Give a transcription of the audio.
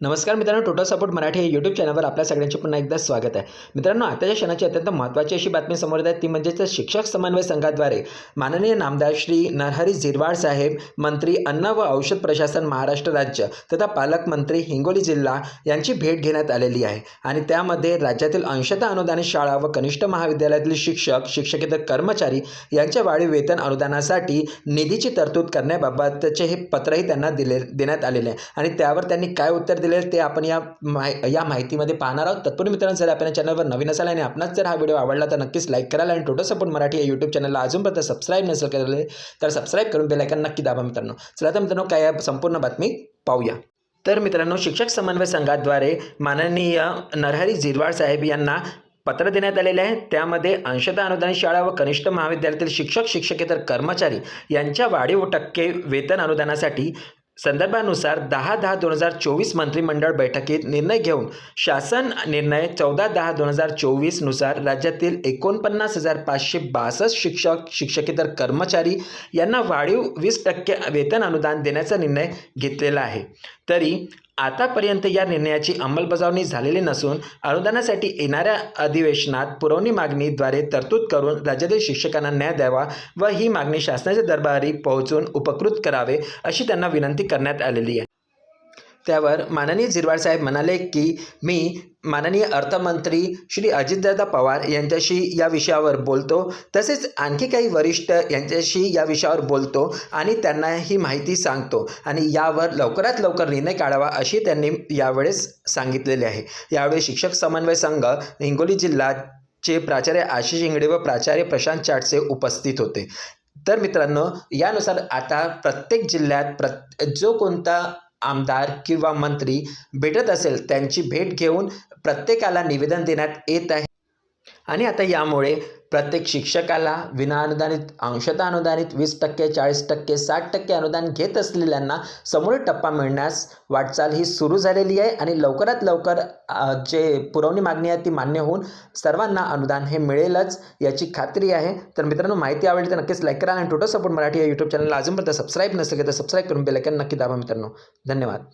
नमस्कार मित्रांनो total support Marathi हे यूट्यूब चॅनलवर आपल्या सगळ्यांचे पुन्हा एकदा स्वागत आहे. मित्रांनो आताच्या क्षणाची अत्यंत महत्त्वाची अशी बातमी समोर येत आहे. ती म्हणजेच शिक्षक समन्वय संघाद्वारे माननीय नामदार श्री नरहरी झिरवाड साहेब मंत्री अन्न व औषध प्रशासन महाराष्ट्र राज्य तथा पालकमंत्री हिंगोली जिल्हा यांची भेट घेण्यात आलेली आहे. आणि त्यामध्ये राज्यातील अंशतः अनुदानित शाळा व कनिष्ठ महाविद्यालयातील शिक्षक शिक्षकेतर कर्मचारी यांच्या वाढीव वेतन अनुदानासाठी निधीची तरतूद करण्याबाबतचे हे पत्रही त्यांना दिले देण्यात आलेले आहे. आणि त्यावर त्यांनी काय उत्तर दिले ते आपण या माहि या माहितीमध्ये पाहणार आहोत. तत्पूर्वी मित्रांनो जर आपल्या चॅनलवर नवीन असाल आणि आपणास जर हा व्हिडिओ आवडला तर नक्कीच लाईक कराल आणि टोटल सपोर्ट मराठी या यूट्यूब चॅनलला अजूनपर्यंत सबस्क्राईब नसेल केले तर सबस्क्राईब करून बेलायकन नक्की दाबा मित्रांनो. चला तर मित्रांनो काय संपूर्ण बातमी पाहूया. तर मित्रांनो शिक्षक समन्वय संघाद्वारे माननीय नरहरी झिरवाळ साहेब यांना पत्र देण्यात आलेले आहे. त्यामध्ये अंशतः अनुदानित शाळा व कनिष्ठ महाविद्यालयातील शिक्षक शिक्षकेतर कर्मचारी यांच्या वाढीव टक्के वेतन अनुदानासाठी संदर्भानुसार दहा दहा दोन हजार चोवीस मंत्रिमंडळ बैठकीत निर्णय घेऊन शासन निर्णय चौदा दहा दोन हजार चोवीसनुसार राज्यातील एकोणपन्नास हजार पाचशे बासष्ट शिक्षक शिक्षकेतर कर्मचारी यांना वाढीव वीस टक्के वेतन अनुदान देण्याचा निर्णय घेतलेला आहे. तरी आतापर्यंत या निर्णयाची अंमलबजावणी झालेली नसून अनुदानासाठी येणाऱ्या अधिवेशनात पुरवणी मागणीद्वारे तरतूद करून राज्यातील शिक्षकांना न्याय द्यावा व ही मागणी शासनाच्या दरबारी पोहोचून उपकृत करावे अशी त्यांना विनंती करण्यात आलेली आहे. त्यावर माननीय झिरवाळ साहेब म्हणाले की मी माननीय अर्थमंत्री श्री अजितदादा पवार यांच्याशी या विषयावर बोलतो. तसेच आणखी काही वरिष्ठ यांच्याशी या विषयावर बोलतो आणि त्यांना ही माहिती सांगतो आणि यावर लवकरात लवकर निर्णय काढावा अशी त्यांनी यावेळेस सांगितलेले आहे. यावेळी शिक्षक समन्वय संघ हिंगोली जिल्ह्याचे प्राचार्य आशिष इंगडे व प्राचार्य प्रशांत चाटसे उपस्थित होते. तर मित्रांनो यानुसार आता प्रत्येक जिल्ह्यात प्र जो कोणता आमदार किंवा मंत्री भेटत असेल त्यांची भेट घेऊन प्रत्येकाला निवेदन देण्यात येत आहे. आणि आता यामुळे प्रत्येक शिक्षकाला विनाअनुदानित अंशतः अनुदानित वीस टक्के चाळीस टक्के साठ टक्के अनुदान घेत असलेल्यांना समोर टप्पा मिळण्यास वाटचाल ही सुरू झालेली आहे आणि लवकरात लवकर जे पुरवणी मागणी आहे ती मान्य होऊन सर्वांना अनुदान हे मिळेलच याची खात्री आहे. तर मित्रांनो माहिती आवडली तर नक्कीच लाईक करा आणि टोटल सपोर्ट मराठी या यूट्यूब चॅनलला अजूनपर्यंत सबस्क्राईब नसेल तर सबस्क्राईब करून बेलायकन नक्की दाबा मित्रांनो. धन्यवाद.